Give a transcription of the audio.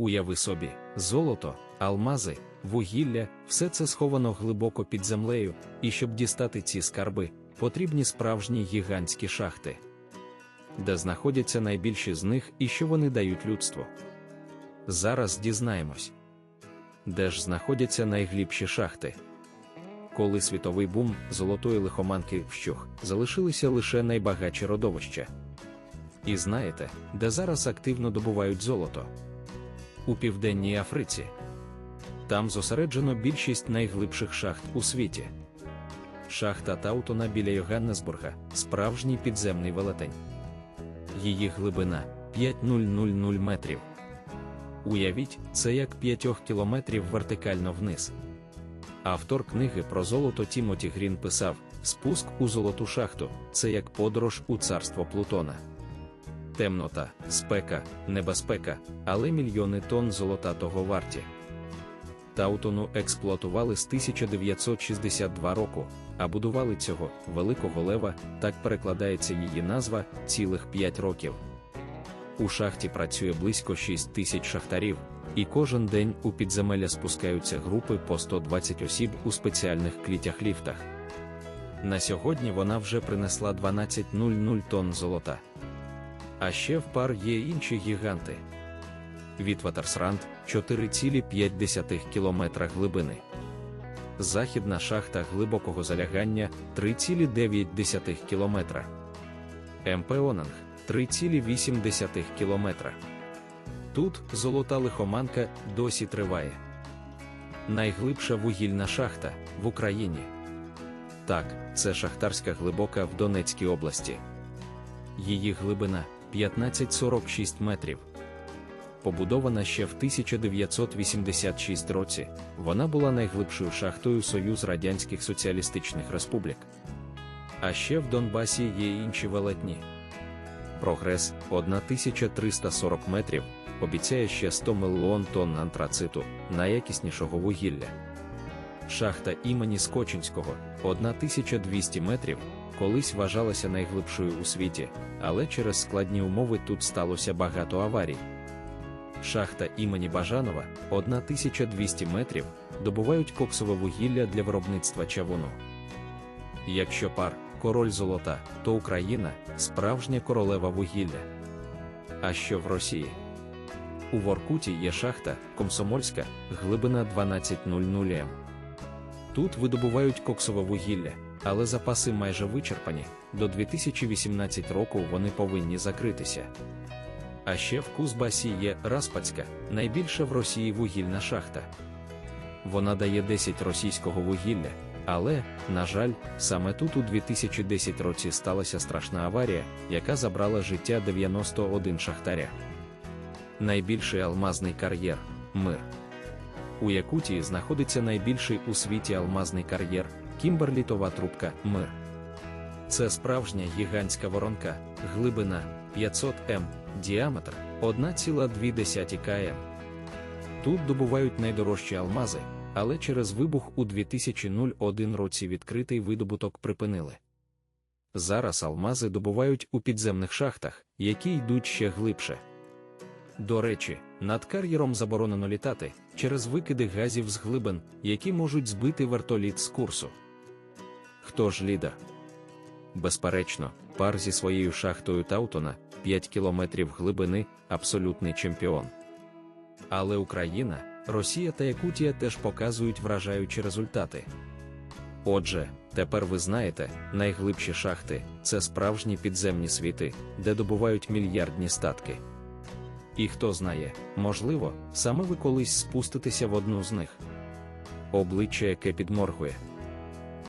Уяви собі, золото, алмази, вугілля, все це сховано глибоко під землею, і щоб дістати ці скарби, потрібні справжні гігантські шахти. Де знаходяться найбільші з них і що вони дають людству. Зараз дізнаємось, де ж знаходяться найглибші шахти. Коли світовий бум золотої лихоманки вщух, залишилися лише найбагатші родовища. І знаєте, де зараз активно добувають золото? У Південній Африці. Там зосереджено більшість найглибших шахт у світі. Шахта Таутона біля Йоганнесбурга справжній підземний велетень. Її глибина 5000 метрів. Уявіть, це як 5 кілометрів вертикально вниз. Автор книги про золото Тімоті Грін писав: спуск у золоту шахту це як подорож у царство Плутона. Темнота, спека, небезпека, але мільйони тонн золота того варті. Таутону експлуатували з 1962 року, а будували цього великого лева, так перекладається її назва, цілих 5 років. У шахті працює близько 6 тисяч шахтарів, і кожен день у підземелля спускаються групи по 120 осіб у спеціальних клітях ліфтах. На сьогодні вона вже принесла 12,00 тонн золота. А ще в пар є інші гіганти. Вітватерсранд 4,5 км глибини. Західна шахта глибокого залягання 3,9 км. МП Онанг 3,8 км. Тут золота лихоманка досі триває. Найглибша вугільна шахта в Україні. Так, це шахтарська глибока в Донецькій області. Її глибина 1546 метрів. Побудована ще в 1986 році, вона була найглибшою шахтою Союз Радянських Соціалістичних Республік. А ще в Донбасі є інші велетні. Прогрес 1340 метрів обіцяє ще 100 мільйон тонн антрациту, найякіснішого вугілля. Шахта імені Скочинського 1200 метрів, колись вважалася найглибшою у світі, але через складні умови тут сталося багато аварій. Шахта імені Бажанова 1200 метрів, добувають коксове вугілля для виробництва чавуну. Якщо пар король золота, то Україна справжня королева вугілля. А що в Росії? У Воркуті є шахта Комсомольська, глибина 1200 м. Тут видобувають коксове вугілля, але запаси майже вичерпані. До 2018 року вони повинні закритися. А ще в Кузбасі є Распацька, найбільша в Росії вугільна шахта. Вона дає 10 російського вугілля, але, на жаль, саме тут у 2010 році сталася страшна аварія, яка забрала життя 91 шахтаря. Найбільший алмазний кар'єр мир. У Якутії знаходиться найбільший у світі алмазний кар'єр Кімберлітова трубка Мир. Це справжня гігантська воронка, глибина 500 м, діаметр 1,2 км. Тут добувають найдорожчі алмази, але через вибух у 2001 році відкритий видобуток припинили. Зараз алмази добувають у підземних шахтах, які йдуть ще глибше. До речі, над кар'єром заборонено літати через викиди газів з глибин, які можуть збити вертоліт з курсу. Хто ж лідер? Безперечно, пар зі своєю шахтою Таутона 5 кілометрів глибини абсолютний чемпіон. Але Україна, Росія та Якутія теж показують вражаючі результати. Отже, тепер ви знаєте, найглибші шахти це справжні підземні світи, де добувають мільярдні статки. І хто знає, можливо, саме ви колись спуститеся в одну з них. Обличчя, яке підморгує.